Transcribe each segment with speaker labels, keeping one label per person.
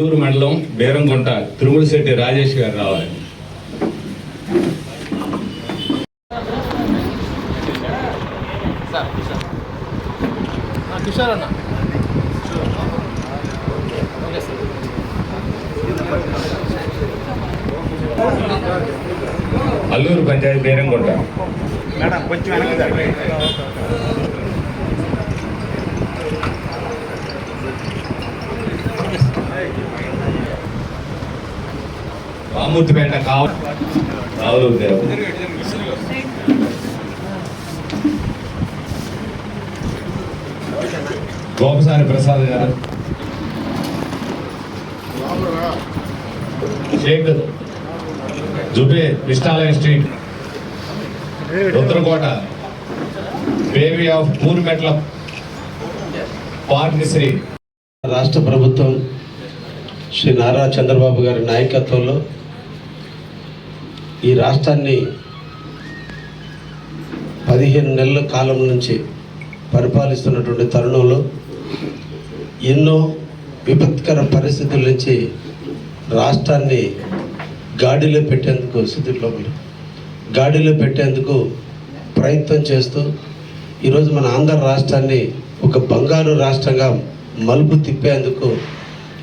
Speaker 1: చిత్తూరు మండలం బేరంగుంట తిరుమలశెట్టి రాజేష్ గారు రావాలి.
Speaker 2: కిషోర్ అన్న
Speaker 1: అల్లూరు పంచాయతీ బేరంగుంట.
Speaker 3: మేడం కొంచెం
Speaker 1: రామూర్తిపేట కావ Ravulu Gopasani Prasad garu. Sheikh Jube Krishnalayam street. Rudrakota. Baby of Purmetla Parnishri.
Speaker 4: రాష్ట్ర ప్రభుత్వం శ్రీ నారా చంద్రబాబు గారి నాయకత్వంలో ఈ రాష్ట్రాన్ని పదిహేను నెలల కాలం నుంచి పరిపాలిస్తున్నటువంటి తరుణంలో ఎన్నో విపత్కర పరిస్థితుల నుంచి రాష్ట్రాన్ని గాడిలో పెట్టేందుకు స్థితిలోపల గాడిలో పెట్టేందుకు ప్రయత్నం చేస్తూ ఈరోజు మన ఆంధ్ర రాష్ట్రాన్ని ఒక బంగారు రాష్ట్రంగా మలుపు తిప్పేందుకు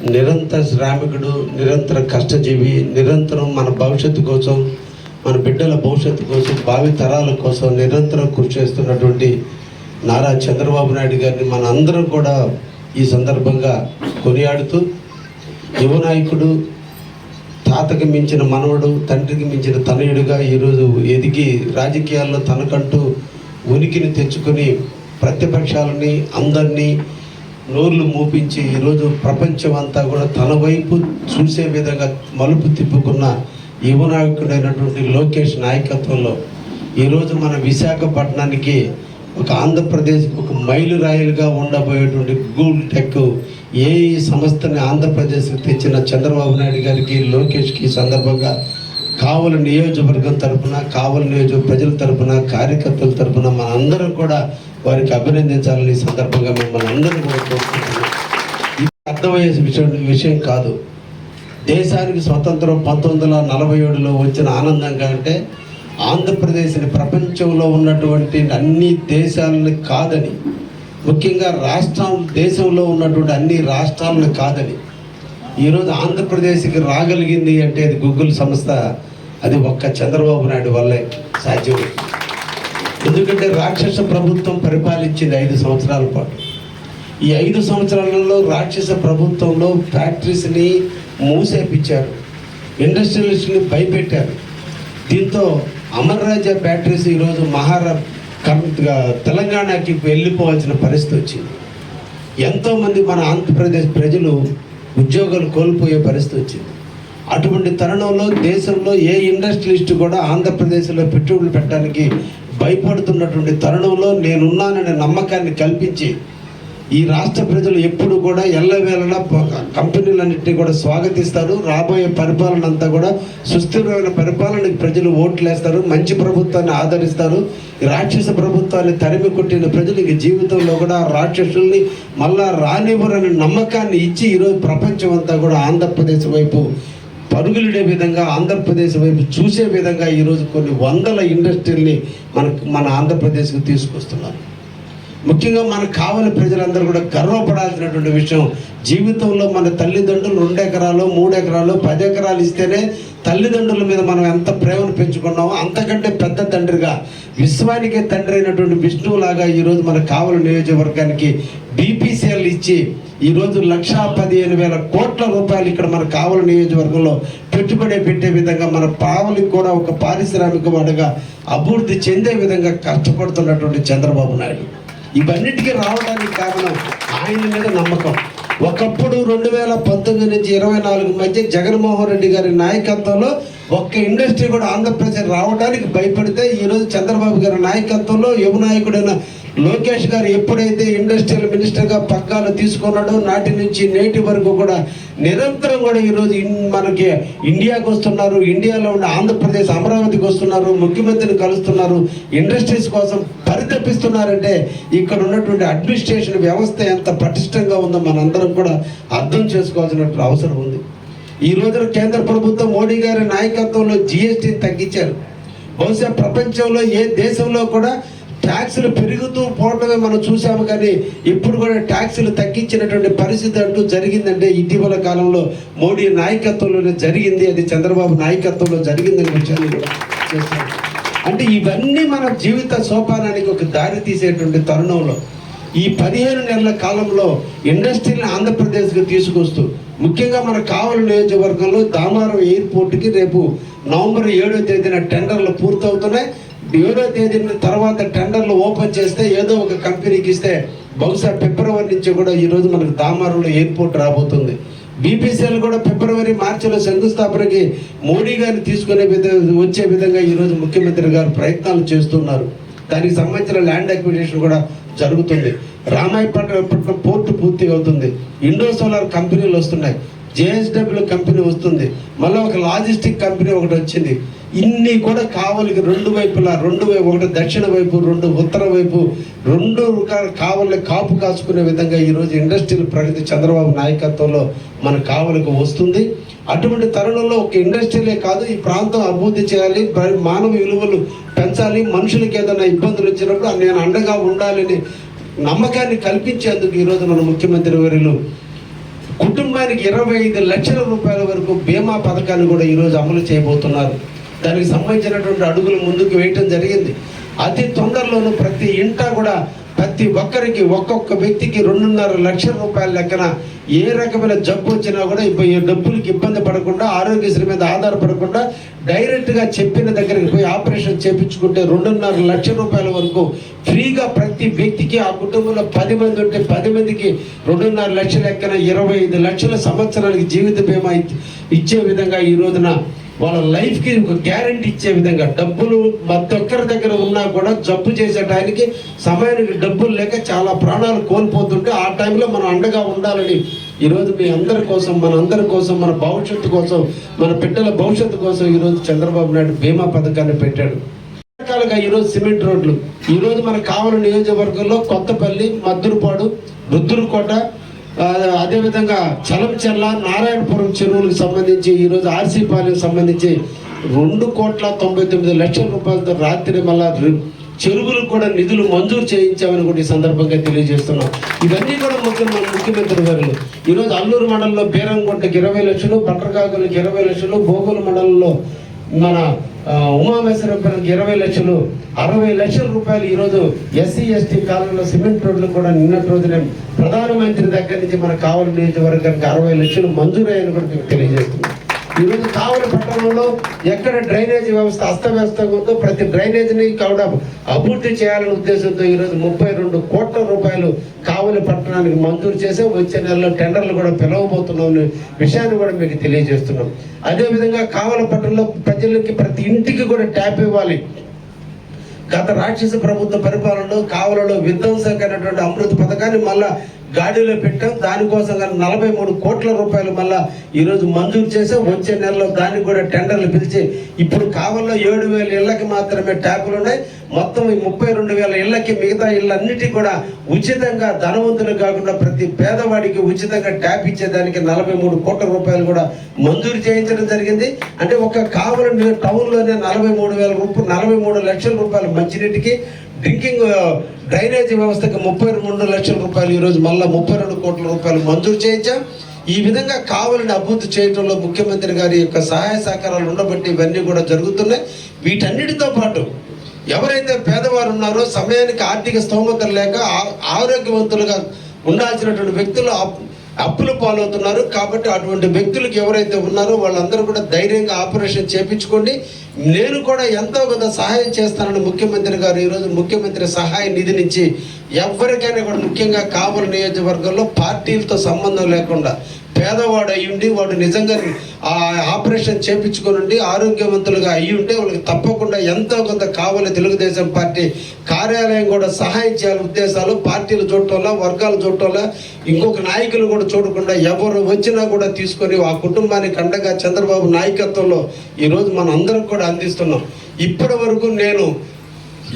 Speaker 4: నిరంతర శ్రామికుడు నిరంతర కష్టజీవి నిరంతరం మన భవిష్యత్తు కోసం మన బిడ్డల భవిష్యత్తు కోసం భావి తరాల కోసం నిరంతరం కృషి చేస్తున్నటువంటి నారా చంద్రబాబు నాయుడు గారిని మన అందరం కూడా ఈ సందర్భంగా కొనియాడుతూ యువ నాయకుడు తాతకి మించిన మనవడు తండ్రికి మించిన తనయుడుగా ఈరోజు ఎదిగి రాజకీయాల్లో తనకంటూ ఉనికిని తెచ్చుకొని ప్రతిపక్షాలని అందరినీ నోర్లు మూపించి ఈరోజు ప్రపంచం అంతా కూడా తన వైపు చూసే విధంగా మలుపు తిప్పుకున్న యువ నాయకుడైనటువంటి లోకేష్ నాయకత్వంలో ఈరోజు మన విశాఖపట్నానికి ఒక ఆంధ్రప్రదేశ్కి ఒక మైలురాయిలుగా ఉండబోయేటువంటి గూగుల్ టెక్ ఏ సంస్థని ఆంధ్రప్రదేశ్కి తెచ్చిన చంద్రబాబు నాయుడు గారికి లోకేష్కి సందర్భంగా కావల నియోజకవర్గం తరఫున కావల నియోజక ప్రజల తరఫున కార్యకర్తల తరఫున మన అందరం కూడా వారికి అభినందించాలని సందర్భంగా మిమ్మల్ని అందరూ కూడా కోరుకుంటున్నాం ఇది అర్థమయ్యే విషయం విషయం కాదు. దేశానికి స్వతంత్రం పంతొమ్మిది వందల నలభై ఏడులో వచ్చిన ఆనందంగా అంటే ఆంధ్రప్రదేశ్ని ప్రపంచంలో ఉన్నటువంటి అన్ని దేశాలను కాదని ముఖ్యంగా రాష్ట్రం దేశంలో ఉన్నటువంటి అన్ని రాష్ట్రాలను కాదని ఈరోజు ఆంధ్రప్రదేశ్కి రాగలిగింది అంటే అది గూగుల్ సంస్థ అది ఒక్క చంద్రబాబు నాయుడు వల్లే సాధ్యం. ఎందుకంటే రాక్షస ప్రభుత్వం పరిపాలించింది ఐదు సంవత్సరాల పాటు. ఈ ఐదు సంవత్సరాలలో రాక్షస ప్రభుత్వంలో ఫ్యాక్టరీస్ని మూసేపించారు. ఇండస్ట్రియలిస్ట్ని భయపెట్టారు. దీంతో అమర్ రాజా బ్యాటరీస్ ఈరోజు మహారా తెలంగాణకి వెళ్ళిపోవాల్సిన పరిస్థితి వచ్చింది. ఎంతోమంది మన ఆంధ్రప్రదేశ్ ప్రజలు ఉద్యోగాలు కోల్పోయే పరిస్థితి వచ్చింది. అటువంటి తరుణంలో దేశంలో ఏ ఇండస్ట్రియలిస్ట్ కూడా ఆంధ్రప్రదేశ్లో పెట్టుబడులు పెట్టడానికి భయపడుతున్నటువంటి తరుణంలో నేనున్నాననే నమ్మకాన్ని కల్పించి ఈ రాష్ట్ర ప్రజలు ఎప్పుడు కూడా ఎల్లవేళలా కంపెనీలన్నింటినీ కూడా స్వాగతిస్తారు. రాబోయే పరిపాలన అంతా కూడా సుస్థిరమైన పరిపాలనకి ప్రజలు ఓట్లేస్తారు. మంచి ప్రభుత్వాన్ని ఆదరిస్తారు. రాక్షస ప్రభుత్వాన్ని తరిమి కొట్టిన ప్రజలు ఇంక జీవితంలో కూడా రాక్షసుల్ని మళ్ళా రానివ్వరని నమ్మకాన్ని ఇచ్చి ఈరోజు ప్రపంచం అంతా కూడా ఆంధ్రప్రదేశ్ వైపు పరుగులుడే విధంగా ఆంధ్రప్రదేశ్ వైపు చూసే విధంగా ఈరోజు కొన్ని వందల ఇండస్ట్రీల్ని మన మన ఆంధ్రప్రదేశ్కి తీసుకొస్తున్నారు. ముఖ్యంగా మనకు కావాలి ప్రజలందరూ కూడా గర్వపడాల్సినటువంటి విషయం జీవితంలో మన తల్లిదండ్రులు రెండు ఎకరాలు మూడు ఎకరాలు పది ఎకరాలు ఇస్తేనే తల్లిదండ్రుల మీద మనం ఎంత ప్రేమను పెంచుకున్నామో అంతకంటే పెద్ద తండ్రిగా విశ్వానికే తండ్రి అయినటువంటి విష్ణువులాగా ఈరోజు మన కావలి నియోజకవర్గానికి బీపీసీఎల్ ఇచ్చి ఈరోజు లక్షా పదిహేను వేల కోట్ల రూపాయలు ఇక్కడ మన కావలి నియోజకవర్గంలో పెట్టుబడి పెట్టే విధంగా మన పావలికి కూడా ఒక పారిశ్రామిక వాడుగా అభివృద్ధి చెందే విధంగా కష్టపడుతున్నటువంటి చంద్రబాబు నాయుడు. ఇవన్నిటికీ రావడానికి కారణం ఆయన మీద నమ్మకం. ఒకప్పుడు రెండు వేల పంతొమ్మిది నుంచి ఇరవై నాలుగు మధ్య జగన్మోహన్ రెడ్డి గారి నాయకత్వంలో ఒక్క ఇండస్ట్రీ కూడా ఆంధ్రప్రదేశ్ రావడానికి భయపడితే ఈరోజు చంద్రబాబు గారి నాయకత్వంలో యువనాయకుడైన లోకేష్ గారు ఎప్పుడైతే ఇండస్ట్రియల్ మినిస్టర్గా పగ్గాలు తీసుకున్నాడో నాటి నుంచి నేటి వరకు కూడా నిరంతరం కూడా ఈరోజు మనకి ఇండియాకి వస్తున్నారు. ఇండియాలో ఉన్న ఆంధ్రప్రదేశ్ అమరావతికి వస్తున్నారు. ముఖ్యమంత్రిని కలుస్తున్నారు. ఇండస్ట్రీస్ కోసం పరితపిస్తున్నారంటే ఇక్కడ ఉన్నటువంటి అడ్మినిస్ట్రేషన్ వ్యవస్థ ఎంత పటిష్టంగా ఉందో మనందరం కూడా అర్థం చేసుకోవాల్సిన అవసరం ఉంది. ఈ రోజున కేంద్ర ప్రభుత్వం మోడీ గారి నాయకత్వంలో జిఎస్టీని తగ్గించారు. బహుశా ప్రపంచంలో ఏ దేశంలో కూడా ట్యాక్సులు పెరుగుతూ పోవటమే మనం చూసాము కానీ ఇప్పుడు కూడా ట్యాక్సులు తగ్గించినటువంటి పరిస్థితి అంటూ జరిగిందంటే ఇటీవల కాలంలో మోడీ నాయకత్వంలోనే జరిగింది. అది చంద్రబాబు నాయకత్వంలో జరిగిందని విషయాన్ని కూడా అంటే ఇవన్నీ మన జీవిత సోపానానికి ఒక దారి తీసేటువంటి తరుణంలో ఈ పదిహేను నెలల కాలంలో ఇండస్ట్రీని ఆంధ్రప్రదేశ్కి తీసుకొస్తూ ముఖ్యంగా మన కావలి నియోజకవర్గంలో దామారం ఎయిర్పోర్ట్కి రేపు నవంబర్ ఏడో తేదీన టెండర్లు పూర్తవుతున్నాయి. ఏడో తేదీన తర్వాత టెండర్లు ఓపెన్ చేస్తే ఏదో ఒక కంపెనీకి ఇస్తే బహుశా ఫిబ్రవరి నుంచి కూడా ఈరోజు మనకు దామారంలో ఎయిర్పోర్ట్ రాబోతుంది. బీపీసీఎల్ కూడా ఫిబ్రవరి మార్చిలో శంకుస్థాపనకి మోడీ గారిని తీసుకునే విధంగా వచ్చే విధంగా ఈరోజు ముఖ్యమంత్రి గారు ప్రయత్నాలు చేస్తున్నారు. దానికి సంబంధించిన ల్యాండ్ అక్విజిషన్ కూడా జరుగుతుంది. రామాయపట్నం పోర్టు పూర్తి అవుతుంది. ఇండో సోలార్ కంపెనీలు వస్తున్నాయి. జేఎస్డబ్ల్యూ కంపెనీ వస్తుంది. మళ్ళీ ఒక లాజిస్టిక్ కంపెనీ ఒకటి వచ్చింది. ఇన్ని కూడా కావలికి రెండు వైపులా రెండు వైపు ఒకటి దక్షిణ వైపు రెండు ఉత్తర వైపు రెండు రకాల కావలి కాపు కాచుకునే విధంగా ఈరోజు ఇండస్ట్రియల్ ప్రగతి చంద్రబాబు నాయకత్వంలో మన కావలికి వస్తుంది. అటువంటి తరుణంలో ఒక ఇండస్ట్రీలే కాదు ఈ ప్రాంతం అభివృద్ధి చేయాలి మానవ విలువలు పెంచాలి మనుషులకి ఏదైనా ఇబ్బందులు వచ్చినప్పుడు నేను అండగా ఉండాలని నమ్మకాన్ని కల్పించేందుకు ఈరోజు మన ముఖ్యమంత్రి వర్యులు కుటుంబానికి ఇరవై ఐదు లక్షల రూపాయల వరకు బీమా పథకాన్ని కూడా ఈరోజు అమలు చేయబోతున్నారు. దానికి సంబంధించినటువంటి అడుగులు ముందుకు వేయటం జరిగింది. అతి తొందరలోనూ ప్రతి ఇంట కూడా ప్రతి ఒక్కరికి ఒక్కొక్క వ్యక్తికి రెండున్నర లక్షల రూపాయల లెక్కన ఏ రకమైన జబ్బు వచ్చినా కూడా ఇప్పుడు ఈ డబ్బులకి ఇబ్బంది పడకుండా ఆరోగ్యశ్రీ మీద ఆధారపడకుండా డైరెక్ట్గా చెప్పిన దగ్గరికి పోయి ఆపరేషన్ చేపించుకుంటే రెండున్నర లక్షల రూపాయల వరకు ఫ్రీగా ప్రతి వ్యక్తికి ఆ కుటుంబంలో పది మంది ఉంటే పది మందికి రెండున్నర లక్షల లెక్కన ఇరవై ఐదు లక్షల సంవత్సరానికి జీవిత బీమా ఇచ్చే విధంగా ఈ రోజున వాళ్ళ లైఫ్కి ఒక గ్యారంటీ ఇచ్చే విధంగా డబ్బులు ప్రతి ఒక్కరి దగ్గర ఉన్నా కూడా జబ్బు చేసే టైంకి సమయానికి డబ్బులు లేక చాలా ప్రాణాలు కోల్పోతుంటే ఆ టైంలో మనం అండగా ఉండాలని ఈరోజు మీ అందరి కోసం మన అందరి కోసం మన భవిష్యత్తు కోసం మన బిడ్డల భవిష్యత్తు కోసం ఈరోజు చంద్రబాబు నాయుడు బీమా పథకాన్ని పెట్టాడు. రకాలుగా ఈరోజు సిమెంట్ రోడ్లు. ఈరోజు మనకు కావలి నియోజకవర్గంలో కొత్తపల్లి మద్దురుపాడు రుద్దురుకోట అదేవిధంగా చలంచెర్ల నారాయణపురం చెరువులకు సంబంధించి ఈరోజు ఆర్సీ సంబంధించి రెండు కోట్ల తొంభై తొమ్మిది లక్షల రూపాయలతో రాత్రి మళ్ళా చెరువులకు కూడా నిధులు మంజూరు చేయించామని కూడా ఈ సందర్భంగా తెలియజేస్తున్నాం. ఇవన్నీ కూడా ముఖ్య మన ముఖ్యమంత్రి గారు. ఈరోజు అల్లూరు మండలంలో బీరంగుంటకి ఇరవై లక్షలు పట్రకాకులకి ఇరవై లక్షలు భోగుల మండలంలో మన ఉమామేశ్వరపురంకి ఇరవై లక్షలు అరవై లక్షల రూపాయలు ఈరోజు ఎస్సీ ఎస్టీ కాలంలో సిమెంట్ రోడ్లు కూడా నిన్నటి రోజునే ప్రధానమంత్రి దగ్గర నుంచి మన కావలి నియోజకవర్గానికి అరవై లక్షలు మంజూరయ్యని కూడా మీకు తెలియజేస్తున్నాం. ఈరోజు కావలి పట్టణంలో ఎక్కడ డ్రైనేజీ వ్యవస్థ అస్తవ్యవస్థగా ఉందో ప్రతి డ్రైనేజీని కూడా అభివృద్ధి చేయాలనే ఉద్దేశంతో ఈరోజు ముప్పై రెండు కోట్ల రూపాయలు కావలి పట్టణానికి మంజూరు చేసే వచ్చే నెలలో టెండర్లు కూడా పిలవబోతున్నాం విషయాన్ని కూడా మీకు తెలియజేస్తున్నాం. అదేవిధంగా కావలి పట్టణంలో ప్రజలకి ప్రతి ఇంటికి కూడా ట్యాప్ ఇవ్వాలి. గత రాక్షస ప్రభుత్వ పరిపాలనలో కావలలో విధ్వంసకరమైనటువంటి అమృత పథకాన్ని మళ్ళా గాడిలో పెట్టాం. దానికోసం కానీ నలభై మూడు కోట్ల రూపాయలు మళ్ళా ఈరోజు మంజూరు చేసాం వచ్చే నెలలో దానికి కూడా టెండర్లు పిలిచి ఇప్పుడు కావల్లో ఏడు వేల ఇళ్ళకి మాత్రమే ట్యాపులు ఉన్నాయి. మొత్తం ఈ ముప్పై రెండు వేల ఇళ్ళకి మిగతా ఇళ్ళన్నిటికీ కూడా ఉచితంగా ధనవంతులు కాకుండా ప్రతి పేదవాడికి ఉచితంగా ట్యాప్ ఇచ్చేదానికి నలభై మూడు కోట్ల రూపాయలు కూడా మంజూరు చేయించడం జరిగింది. అంటే ఒక కావల టౌన్లోనే నలభై మూడు వేల రూపాయలు నలభై మూడు లక్షల రూపాయలు మంచినీటికి డ్రింకింగ్ డ్రైనేజీ వ్యవస్థకి ముప్పై రెండు లక్షల రూపాయలు ఈరోజు మళ్ళీ ముప్పై రెండు కోట్ల రూపాయలు మంజూరు చేయించాం. ఈ విధంగా కావాలని అభివృద్ధి చేయడంలో ముఖ్యమంత్రి గారి యొక్క సహాయ సహకారాలు ఉండబట్టి ఇవన్నీ కూడా జరుగుతున్నాయి. వీటన్నిటితో పాటు ఎవరైతే పేదవారు ఉన్నారో సమయానికి ఆర్థిక స్తోమతలు లేక ఆ- ఆరోగ్యవంతులుగా ఉండాల్సినటువంటి వ్యక్తులు అప్పులు పాలవుతున్నారు. కాబట్టి అటువంటి వ్యక్తులకు ఎవరైతే ఉన్నారో వాళ్ళందరూ కూడా ధైర్యంగా ఆపరేషన్ చేపించుకోండి. నేను కూడా ఎంతో కొంత సహాయం చేస్తానని ముఖ్యమంత్రి గారు ఈరోజు ముఖ్యమంత్రి సహాయ నిధి నుంచి ఎవరికైనా కూడా ముఖ్యంగా కావలి నియోజకవర్గంలో పార్టీలతో సంబంధం లేకుండా పేదవాడు అయ్యుండి వాడు నిజంగా ఆ ఆపరేషన్ చేపించుకొని ఉండి ఆరోగ్యవంతులుగా అయ్యి ఉంటే వాళ్ళకి తప్పకుండా ఎంతో కొంత కావాలి తెలుగుదేశం పార్టీ కార్యాలయం కూడా సహాయం చేయాలి ఉద్దేశాలు పార్టీలు చూడటంలో వర్గాలు చూడటంలో ఇంకొక నాయకులు కూడా చూడకుండా ఎవరు వచ్చినా కూడా తీసుకొని ఆ కుటుంబానికి అండగా చంద్రబాబు నాయకత్వంలో ఈరోజు మన అందరం కూడా అందిస్తున్నాం. ఇప్పటి వరకు నేను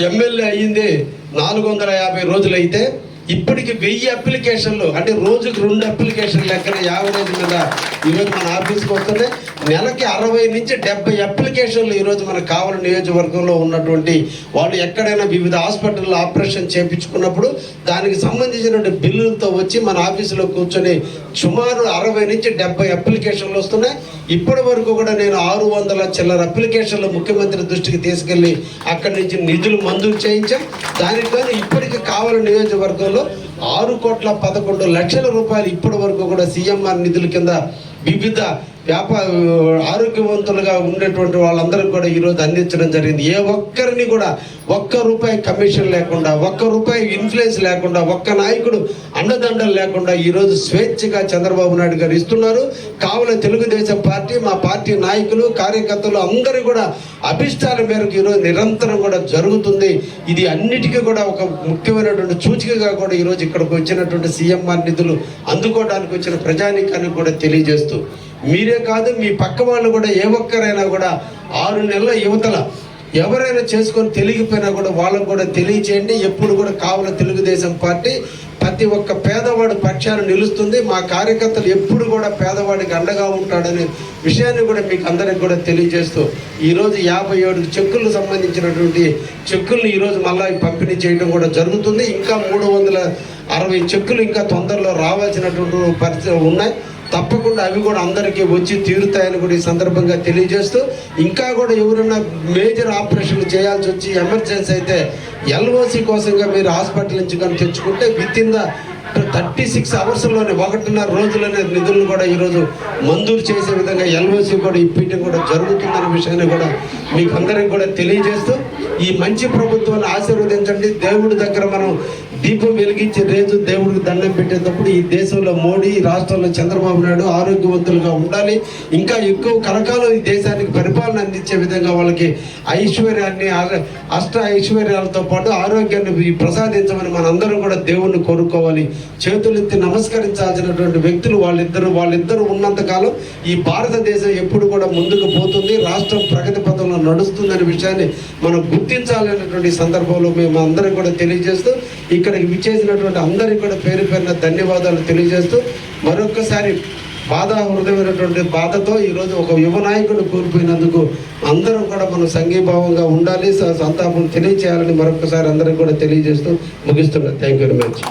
Speaker 4: ఎమ్మెల్యే అయ్యింది నాలుగు వందల యాభై రోజులైతే ఇప్పటికి వెయ్యి అప్లికేషన్లు అంటే రోజుకి రెండు అప్లికేషన్లు లెక్కన యావరేజ్ మీద ఈరోజు మన ఆఫీస్కి వస్తున్నాయి నెలకి అరవై నుంచి డెబ్బై అప్లికేషన్లు ఈరోజు మన కావలి నియోజకవర్గంలో ఉన్నటువంటి వాళ్ళు ఎక్కడైనా వివిధ హాస్పిటల్లో ఆపరేషన్ చేయించుకున్నప్పుడు దానికి సంబంధించినటువంటి బిల్లులతో వచ్చి మన ఆఫీసులో కూర్చొని సుమారు అరవై నుంచి డెబ్బై అప్లికేషన్లు వస్తున్నాయి. ఇప్పటి వరకు కూడా నేను ఆరు వందల చిల్లర అప్లికేషన్లు ముఖ్యమంత్రి దృష్టికి తీసుకెళ్ళి అక్కడి నుంచి నిధులు మంజూరు చేయించాం. దానికి ఇప్పటికీ ఇప్పటికి కావాలి నియోజకవర్గంలో ఆరు కోట్ల పదకొండు లక్షల రూపాయలు ఇప్పటి వరకు కూడా సీఎంఆర్ నిధుల కింద వివిధ వ్యాపార ఆరోగ్యవంతులుగా ఉండేటువంటి వాళ్ళందరికీ కూడా ఈరోజు అందించడం జరిగింది. ఏ ఒక్కరిని కూడా ఒక్క రూపాయి కమిషన్ లేకుండా ఒక్క రూపాయి ఇన్ఫ్లుయెన్స్ లేకుండా ఒక్క నాయకుడు అండదండలు లేకుండా ఈరోజు స్వేచ్ఛగా చంద్రబాబు నాయుడు గారు ఇస్తున్నారు. కావున తెలుగుదేశం పార్టీ మా పార్టీ నాయకులు కార్యకర్తలు అందరూ కూడా అభిష్టాల మేరకు ఈరోజు నిరంతరం కూడా జరుగుతుంది. ఇది అన్నిటికీ కూడా ఒక ముఖ్యమైనటువంటి సూచికగా కూడా ఈరోజు ఇక్కడికి వచ్చినటువంటి సీఎంఆర్ నిధులు అందుకోవడానికి వచ్చిన ప్రజానీకానికి కూడా తెలియజేస్తూ మీరే కాదు మీ పక్క వాళ్ళు కూడా ఏ ఒక్కరైనా కూడా ఆరు నెలల యువతల ఎవరైనా చేసుకొని తెలియకపోయినా కూడా వాళ్ళకు కూడా తెలియచేయండి. ఎప్పుడు కూడా కావాల తెలుగుదేశం పార్టీ ప్రతి ఒక్క పేదవాడు పక్షాన్ని నిలుస్తుంది. మా కార్యకర్తలు ఎప్పుడు కూడా పేదవాడికి అండగా ఉంటాడనే విషయాన్ని కూడా మీకు అందరికి కూడా తెలియజేస్తూ ఈరోజు యాభై ఏడు చెక్కులకు సంబంధించినటువంటి చెక్కుల్ని ఈరోజు మళ్ళీ పంపిణీ చేయడం కూడా జరుగుతుంది. ఇంకా మూడు వందల అరవై చెక్కులు ఇంకా తొందరలో రావాల్సినటువంటి పరిస్థితులు ఉన్నాయి. తప్పకుండా అవి కూడా అందరికీ వచ్చి తీరుతాయని కూడా ఈ సందర్భంగా తెలియజేస్తూ ఇంకా కూడా ఎవరైనా మేజర్ ఆపరేషన్లు చేయాల్సి వచ్చి ఎమర్జెన్సీ అయితే ఎల్ఓసి కోసంగా మీరు హాస్పిటల్ నుంచి కానీ తెచ్చుకుంటే with in the thirty six అవర్స్లోనే ఒకటిన్నర రోజులనే నిధులను కూడా ఈరోజు మంజూరు చేసే విధంగా ఎల్ఓసి కూడా ఇప్పించడం కూడా జరుగుతుందనే విషయాన్ని కూడా మీకు అందరికి కూడా తెలియజేస్తూ ఈ మంచి ప్రభుత్వాన్ని ఆశీర్వదించండి. దేవుడి దగ్గర మనం దీపం వెలిగించే రేజు దేవుడికి దండం పెట్టేటప్పుడు ఈ దేశంలో మోడీ రాష్ట్రంలో చంద్రబాబు నాయుడు ఆరోగ్యవంతులుగా ఉండాలి. ఇంకా ఎక్కువ కలకాలం ఈ దేశానికి పరిపాలన అందించే విధంగా వాళ్ళకి ఐశ్వర్యాన్ని అష్ట ఐశ్వర్యాలతో పాటు ఆరోగ్యాన్ని ప్రసాదించమని మనందరం కూడా దేవుణ్ణి కోరుకోవాలి. చేతులెత్తి నమస్కరించాల్సినటువంటి వ్యక్తులు వాళ్ళిద్దరు వాళ్ళిద్దరు ఉన్నంత కాలం ఈ భారతదేశం ఎప్పుడు కూడా ముందుకు పోతుంది. రాష్ట్రం ప్రగతి పథంలో నడుస్తుందనే విషయాన్ని మనం గుర్తించాలనేటువంటి సందర్భంలో మేము అందరం కూడా తెలియజేస్తూ ఇక్కడికి విచ్చేసినటువంటి అందరికీ కూడా పేరు పేరున ధన్యవాదాలు తెలియజేస్తూ మరొక్కసారి బాధ హృదయమైనటువంటి బాధతో ఈరోజు ఒక యువ నాయకుడు కోల్పోయినందుకు అందరం కూడా మనం సంఘీభావంగా ఉండాలి స- సంతాపం తెలియచేయాలని మరొకసారి అందరికీ కూడా తెలియజేస్తూ ముగిస్తున్నాం థ్యాంక్ యూ వెరీ మచ్